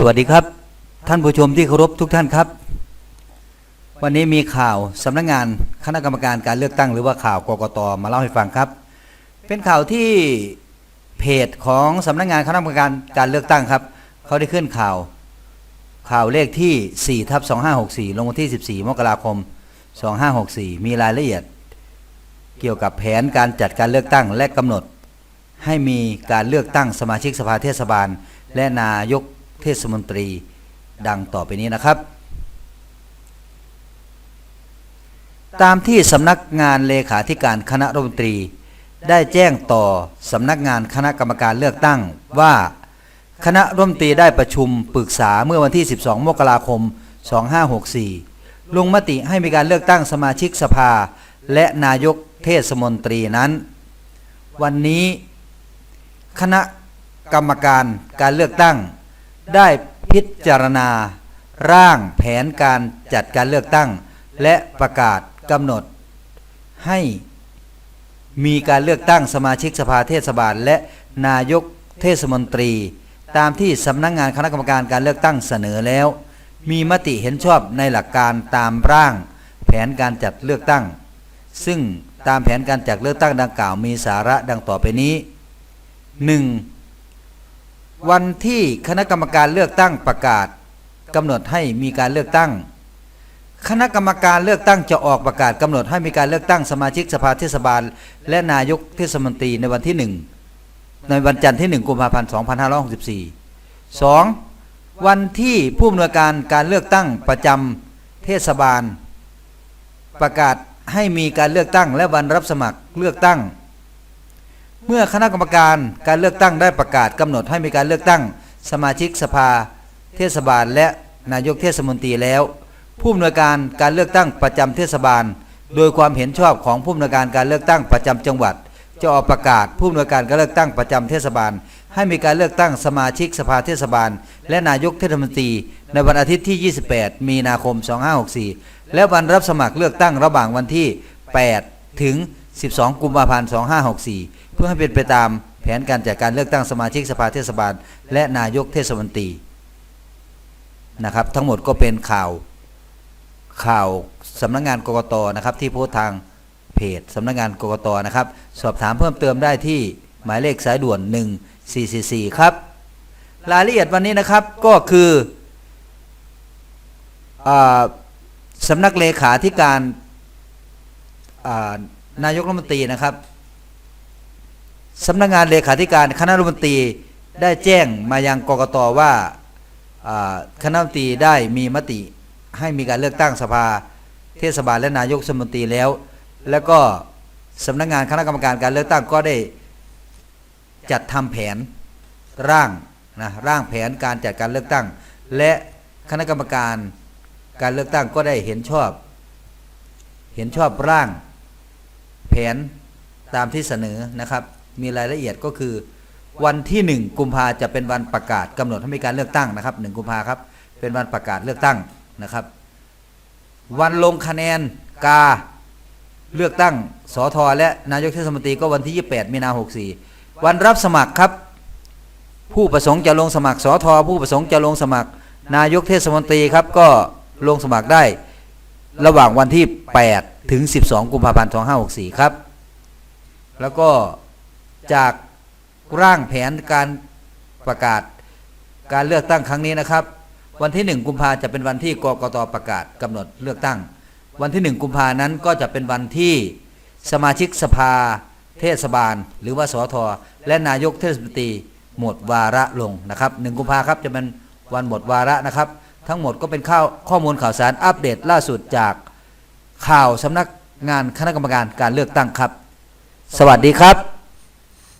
สวัสดีครับ ท่านผู้ชมที่เคารพทุกท่านครับ วันนี้มีข่าวสำนักงานคณะกรรมการการเลือกตั้ง หรือว่าข่าวกกตมาเล่าให้ฟังครับ เป็นข่าวที่เพจของสำนักงานคณะกรรมการการเลือกตั้งครับเขาได้ขึ้นข่าว ข่าวเลขที่4ทับ2564 ลงวันที่ 14 มกราคม 2564 มีรายละเอียด เกี่ยวกับแผนการจัดการเลือกตั้งและกำหนด ให้มีการเลือกตั้งสมาชิกสภาเทศบาล และนายก เทศมนตรีดังต่อไปนี้นะครับ ตามที่สำนักงานเลขาธิการคณะรัฐมนตรี ได้แจ้งต่อสำนักงานคณะกรรมการเลือกตั้งว่าคณะรัฐมนตรีได้ประชุมปรึกษาเมื่อวันที่ 12 มกราคม 2564 ลงมติให้มีการเลือกตั้งสมาชิกสภา และนายกเทศมนตรีนั้น วันนี้ คณะกรรมการการเลือกตั้ง ได้พิจารณา ร่างแผนการจัดการเลือกตั้ง และประกาศกำหนด ให้มีการเลือกตั้งสมาชิกสภาเทศบาล และนายกเทศมนตรี ตามที่สำนักงานคณะกรรมการการเลือกตั้งเสนอแล้ว มีมติเห็นชอบในหลักการตามร่าง แผนการจัดเลือกตั้ง ซึ่งตามแผนการจัดเลือกตั้งดังกล่าวมีสาระดังต่อไปนี้ 1. วันที่คณะกรรมการเลือกตั้งประกาศกำหนดให้มีการเลือกตั้ง คณะกรรมการเลือกตั้งจะออกประกาศกำหนดให้มีการเลือกตั้งสมาชิกสภาเทศบาล และนายกเทศมนตรีในวันที่1ในวันจันทร์ที่1กุมภาพันธ์2564 2. วันที่ผู้อำนวยการการเลือกตั้งประจำเทศบาล ประกาศให้มีการเลือกตั้งและวันรับสมัครเลือกตั้ง เมื่อคณะกรรมการการเลือกตั้งได้ประกาศกำหนดให้มีการเลือกตั้ง สมาชิกสภา เทศบาล และนายกเทศมนตรีแล้ว ผู้อำนวยการการเลือกตั้งประจำเทศบาล โดยความเห็นชอบของผู้อำนวยการการเลือกตั้งประจำจังหวัด จะออกประกาศผู้อำนวยการการเลือกตั้งประจำเทศบาล ให้มีการเลือกตั้งสมาชิกสภาเทศบาล และนายกเทศมนตรี ในวันอาทิตย์ที่ 28 มีนาคม 2564 และวันรับสมัครเลือกตั้งระหว่างวันที่ 8 ถึง 12 กุมภาพันธ์ 2564 เพื่อให้เป็นไปตามแผนการจัดการเลือกตั้งสมาชิกสภาเทศบาล และนายกเทศมนตรีนะครับ ทั้งหมดก็เป็นข่าวข่าวสำนักงานกกตนะครับ ที่โพสต์ทางเพจสำนักงานกกตนะครับ สอบถามเพิ่มเติมได้ที่หมายเลขสายด่วน 1444 ครับ รายละเอียดวันนี้นะครับก็คืออสำนักเลขาธิการ นายกรัฐมนตรีนะครับสำนักงานเลขาธิการคณะรัฐมนตรีได้แจ้งมายังกกตว่าคณะรัฐมนตรีได้มีมติให้มีการเลือกตั้งสภา เทศบาลและนายกเทศมนตรีแล้ว แล้วก็สำนักงานคณะกรรมการการเลือกตั้งก็ได้จัดทำแผนร่างนะร่างแผนการจัดการเลือกตั้ง และคณะกรรมการการเลือกตั้งก็ได้เห็นชอบ เห็นชอบร่าง แผนตามที่เสนอนะครับ มีรายละเอียดก็คือ วันที่ 1 กุมภาจะเป็นวันประกาศกำหนดให้มีการเลือกตั้งนะครับ 1 กุมภาครับ เป็นวันประกาศเลือกตั้งนะครับ วันลงคะแนนกาเลือกตั้งสอทอและนายกเทศมนตรีก็วันที่ 28 มีนา64 วันรับสมัครครับ ผู้ประสงค์จะลงสมัครสอทอผู้ประสงค์จะลงสมัคร นายกเทศมนตรีครับก็ลงสมัครได้ระหว่างวันที่ 8 ถึง 12 กุมภาพันธ์ 2564 ครับ แล้วก็จากร่างแผนการประกาศการเลือกตั้งครั้งนี้นะครับ วันที่ 1 กุมภาจะเป็นวันที่กกตประกาศกำหนดเลือกตั้ง วันที่ 1 กุมภานั้นก็จะเป็นวันที่สมาชิกสภา เทศบาล หรือว่าสทและนายกเทศมนตรีหมดวาระลงนะครับ1กุมภาครับจะเป็นวันหมดวาระนะครับ ทั้งหมดก็เป็นข้าวข้อมูลข่าวสารอัปเดตล่าสุดจาก ข่าวสำนักงานคณะกรรมการการเลือกตั้งครับ สวัสดีครับ